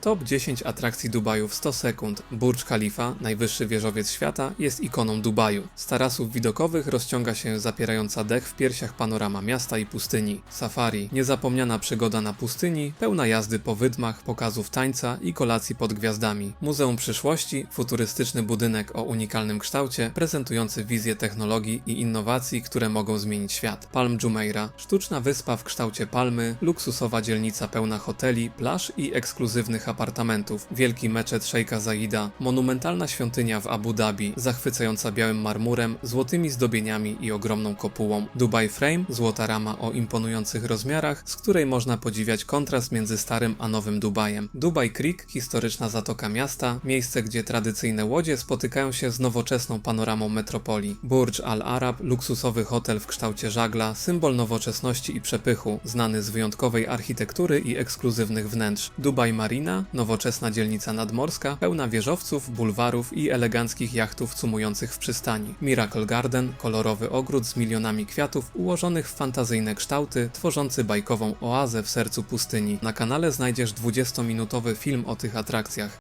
Top 10 atrakcji Dubaju w 100 sekund. Burj Khalifa, najwyższy wieżowiec świata, jest ikoną Dubaju. Z tarasów widokowych rozciąga się zapierająca dech w piersiach panorama miasta i pustyni. Safari, niezapomniana przygoda na pustyni, pełna jazdy po wydmach, pokazów tańca i kolacji pod gwiazdami. Muzeum Przyszłości, futurystyczny budynek o unikalnym kształcie, prezentujący wizję technologii i innowacji, które mogą zmienić świat. Palm Jumeirah, sztuczna wyspa w kształcie palmy, luksusowa dzielnica pełna hoteli, plaż i ekskluzywnych apartamentów, wielki meczet Szejka Zaida, monumentalna świątynia w Abu Dhabi, zachwycająca białym marmurem, złotymi zdobieniami i ogromną kopułą, Dubai Frame, złota rama o imponujących rozmiarach, z której można podziwiać kontrast między starym a nowym Dubajem, Dubai Creek, historyczna zatoka miasta, miejsce gdzie tradycyjne łodzie spotykają się z nowoczesną panoramą metropolii, Burj Al Arab, luksusowy hotel w kształcie żagla, symbol nowoczesności i przepychu, znany z wyjątkowej architektury i ekskluzywnych wnętrz, Dubai Marina, nowoczesna dzielnica nadmorska, pełna wieżowców, bulwarów i eleganckich jachtów cumujących w przystani. Miracle Garden, kolorowy ogród z milionami kwiatów ułożonych w fantazyjne kształty, tworzący bajkową oazę w sercu pustyni. Na kanale znajdziesz 20-minutowy film o tych atrakcjach.